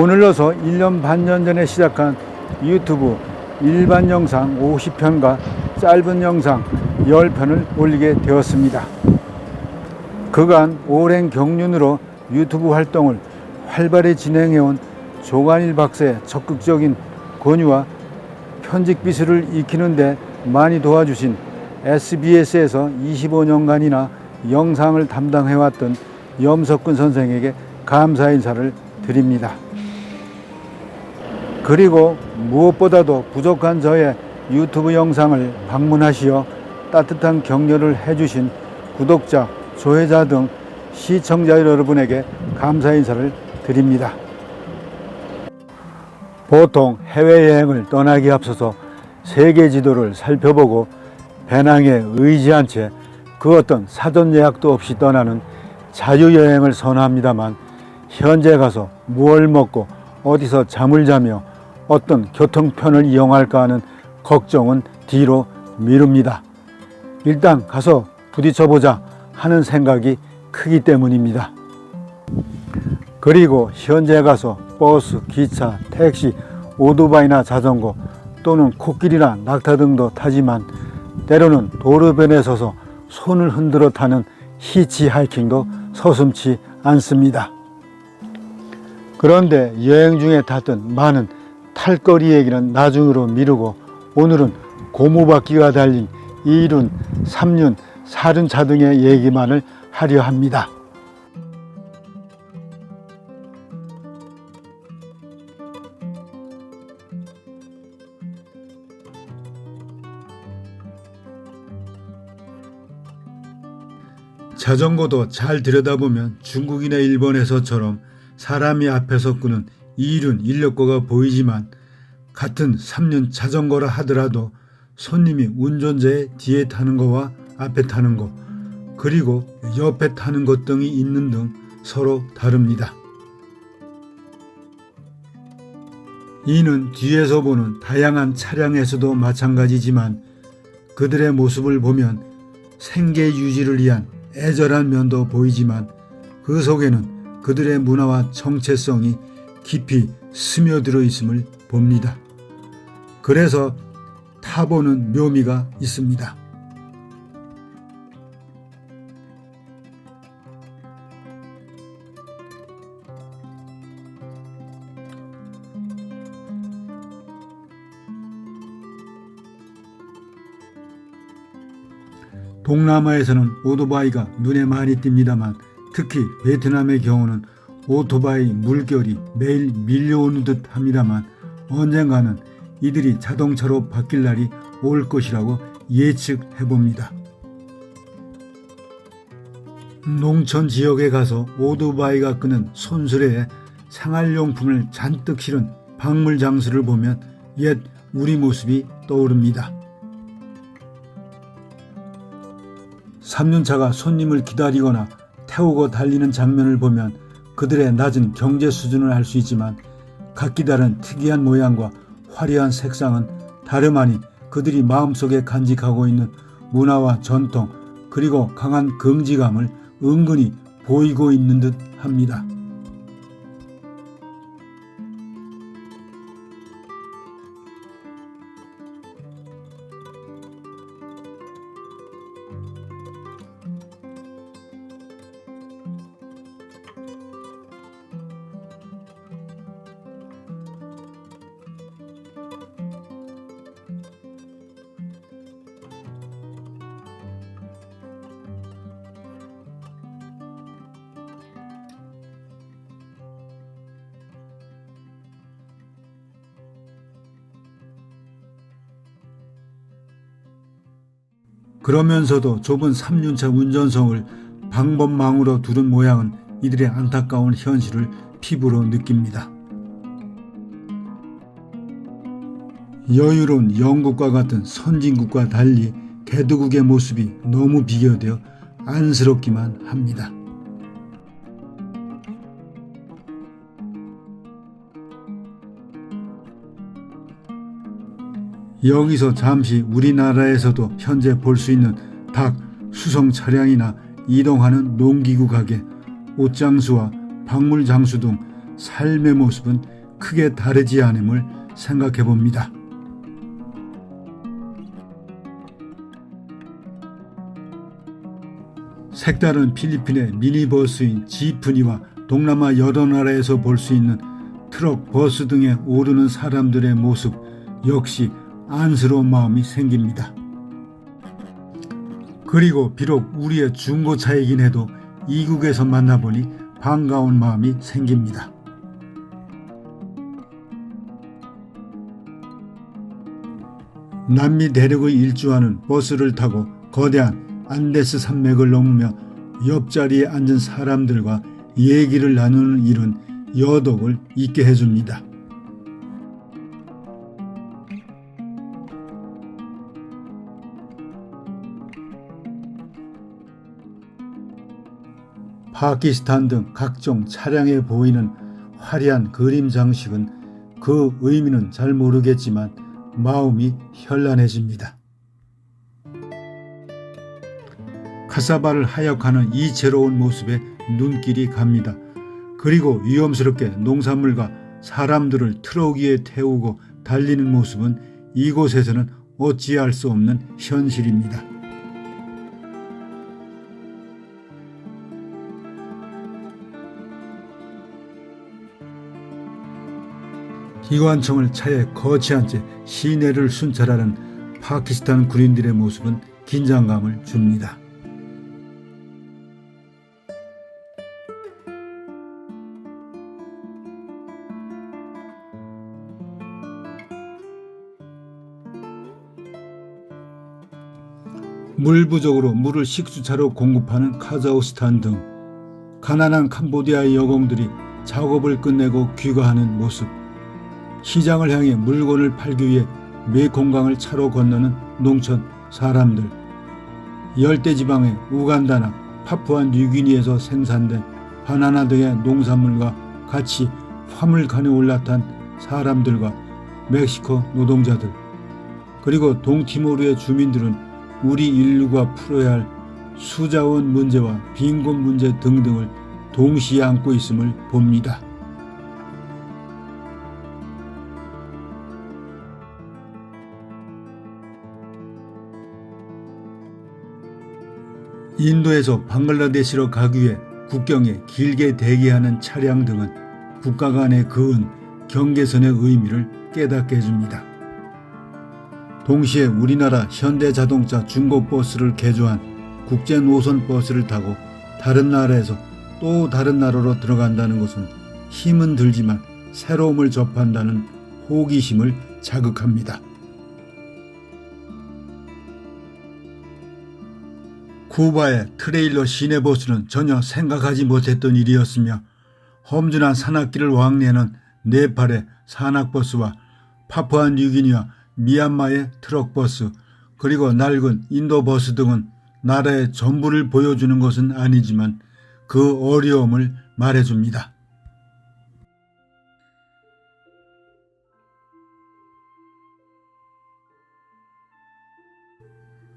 오늘로서 1년 반년 전에 시작한 유튜브 일반 영상 50편과 짧은 영상 10편을 올리게 되었습니다. 그간 오랜 경륜으로 유튜브 활동을 활발히 진행해온 조관일 박사의 적극적인 권유와 편집 기술을 익히는데 많이 도와주신 SBS에서 25년간이나 영상을 담당해왔던 염석근 선생에게 감사 인사를 드립니다. 그리고 무엇보다도 부족한 저의 유튜브 영상을 방문하시어 따뜻한 격려를 해주신 구독자, 조회자 등 시청자 여러분에게 감사 인사를 드립니다. 보통 해외여행을 떠나기 앞서서 세계 지도를 살펴보고 배낭에 의지한 채 그 어떤 사전 예약도 없이 떠나는 자유여행을 선호합니다만 현재 가서 무얼 먹고 어디서 잠을 자며 어떤 교통편을 이용할까 하는 걱정은 뒤로 미룹니다. 일단 가서 부딪혀보자 하는 생각이 크기 때문입니다. 그리고 현재 가서 버스, 기차, 택시, 오토바이나 자전거 또는 코끼리나 낙타 등도 타지만 때로는 도로변에 서서 손을 흔들어 타는 히치하이킹도 서슴치 않습니다. 그런데 여행 중에 탔던 많은 탈거리 얘기는 나중으로 미루고 오늘은 고무바퀴가 달린 2륜, 3륜, 4륜차 등의 얘기만을 하려 합니다. 자전거도 잘 들여다보면 중국이나 일본에서처럼 사람이 앞에서 끄는 2륜 인력거가 보이지만 같은 3륜 자전거라 하더라도 손님이 운전자의 뒤에 타는 거와 앞에 타는 거 그리고 옆에 타는 것 등이 있는 등 서로 다릅니다. 이는 뒤에서 보는 다양한 차량에서도 마찬가지지만 그들의 모습을 보면 생계 유지를 위한 애절한 면도 보이지만 그 속에는 그들의 문화와 정체성이 깊이 스며들어 있음을 봅니다. 그래서 타보는 묘미가 있습니다. 동남아에서는 오토바이가 눈에 많이 띕니다만 특히 베트남의 경우는 오토바이 물결이 매일 밀려오는 듯 합니다만 언젠가는 이들이 자동차로 바뀔 날이 올 것이라고 예측해 봅니다. 농촌 지역에 가서 오토바이가 끄는 손수레에 생활용품을 잔뜩 실은 박물 장수를 보면 옛 우리 모습이 떠오릅니다. 3륜차가 손님을 기다리거나 태우고 달리는 장면을 보면 그들의 낮은 경제 수준을 알 수 있지만 각기 다른 특이한 모양과 화려한 색상은 다름 아닌 그들이 마음속에 간직하고 있는 문화와 전통 그리고 강한 긍지감을 은근히 보이고 있는 듯 합니다. 그러면서도 좁은 3륜차 운전석을 방법망으로 두른 모양은 이들의 안타까운 현실을 피부로 느낍니다. 여유로운 영국과 같은 선진국과 달리 개도국의 모습이 너무 비교되어 안쓰럽기만 합니다. 여기서 잠시 우리나라에서도 현재 볼 수 있는 닭 수송 차량이나 이동하는 농기구 가게, 옷장수와 박물 장수 등 삶의 모습은 크게 다르지 않음을 생각해 봅니다. 색다른 필리핀의 미니버스인 지프니와 동남아 여러 나라에서 볼 수 있는 트럭, 버스 등에 오르는 사람들의 모습 역시 안쓰러운 마음이 생깁니다. 그리고 비록 우리의 중고차이긴 해도 이국에서 만나보니 반가운 마음이 생깁니다. 남미 대륙의 일주하는 버스를 타고 거대한 안데스 산맥을 넘으며 옆자리에 앉은 사람들과 얘기를 나누는 일은 여독을 잊게 해줍니다. 파키스탄 등 각종 차량에 보이는 화려한 그림 장식은 그 의미는 잘 모르겠지만 마음이 현란해집니다. 카사바를 하역하는 이채로운 모습에 눈길이 갑니다. 그리고 위험스럽게 농산물과 사람들을 트럭 위에 태우고 달리는 모습은 이곳에서는 어찌할 수 없는 현실입니다. 기관총을 차에 거치한 채 시내를 순찰하는 파키스탄 군인들의 모습은 긴장감을 줍니다. 물 부족으로 물을 식수차로 공급하는 카자흐스탄 등 가난한 캄보디아의 여공들이 작업을 끝내고 귀가하는 모습 시장을 향해 물건을 팔기 위해 메콩강을 차로 건너는 농촌 사람들 열대지방의 우간다나 파푸아 뉴기니에서 생산된 바나나 등의 농산물과 같이 화물칸에 올라탄 사람들과 멕시코 노동자들 그리고 동티모르의 주민들은 우리 인류가 풀어야 할 수자원 문제와 빈곤 문제 등등을 동시에 안고 있음을 봅니다. 인도에서 방글라데시로 가기 위해 국경에 길게 대기하는 차량 등은 국가 간의 그은 경계선의 의미를 깨닫게 해줍니다. 동시에 우리나라 현대자동차 중고버스를 개조한 국제 노선 버스를 타고 다른 나라에서 또 다른 나라로 들어간다는 것은 힘은 들지만 새로움을 접한다는 호기심을 자극합니다. 쿠바의 트레일러 시내버스는 전혀 생각하지 못했던 일이었으며 험준한 산악길을 왕래하는 네팔의 산악버스와 파푸아 뉴기니와 미얀마의 트럭버스 그리고 낡은 인도버스 등은 나라의 전부를 보여주는 것은 아니지만 그 어려움을 말해줍니다.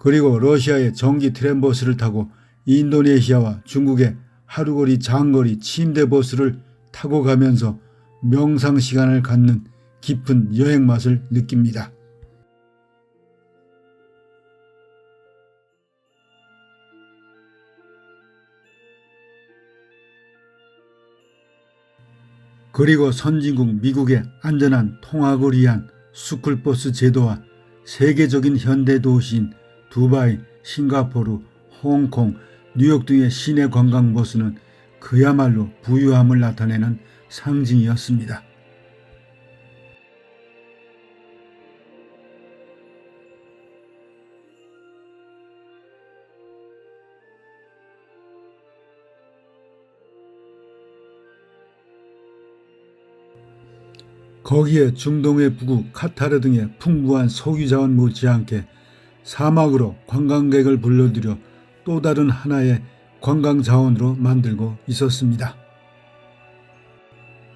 그리고 러시아의 전기 트램버스를 타고 인도네시아와 중국의 하루거리 장거리 침대 버스를 타고 가면서 명상 시간을 갖는 깊은 여행 맛을 느낍니다. 그리고 선진국 미국의 안전한 통학을 위한 스쿨버스 제도와 세계적인 현대 도시인 두바이, 싱가포르, 홍콩, 뉴욕 등의 시내 관광 버스는 그야말로 부유함을 나타내는 상징이었습니다. 거기에 중동의 북부 카타르 등의 풍부한 석유 자원 못지않게 사막으로 관광객을 불러들여 또 다른 하나의 관광 자원으로 만들고 있었습니다.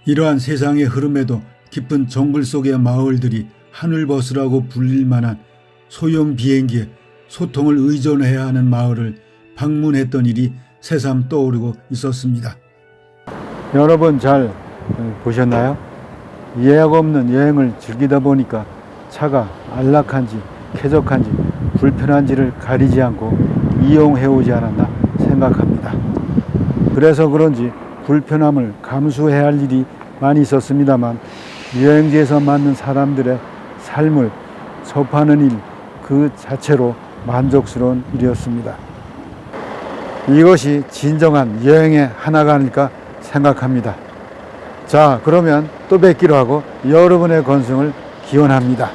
이러한 세상의 흐름에도 깊은 정글 속의 마을들이 하늘버스라고 불릴 만한 소형 비행기에 소통을 의존해야 하는 마을을 방문했던 일이 새삼 떠오르고 있었습니다. 여러분 잘 어, 보셨나요? 예약 없는 여행을 즐기다 보니까 차가 안락한지 쾌적한지 불편한지를 가리지 않고 이용해 오지 않았나 생각합니다. 그래서 그런지 불편함을 감수해야 할 일이 많이 있었습니다만 여행지에서 만난 사람들의 삶을 접하는 일 그 자체로 만족스러운 일이었습니다. 이것이 진정한 여행의 하나가 아닐까 생각합니다. 자, 그러면 또 뵙기로 하고 여러분의 건승을 기원합니다.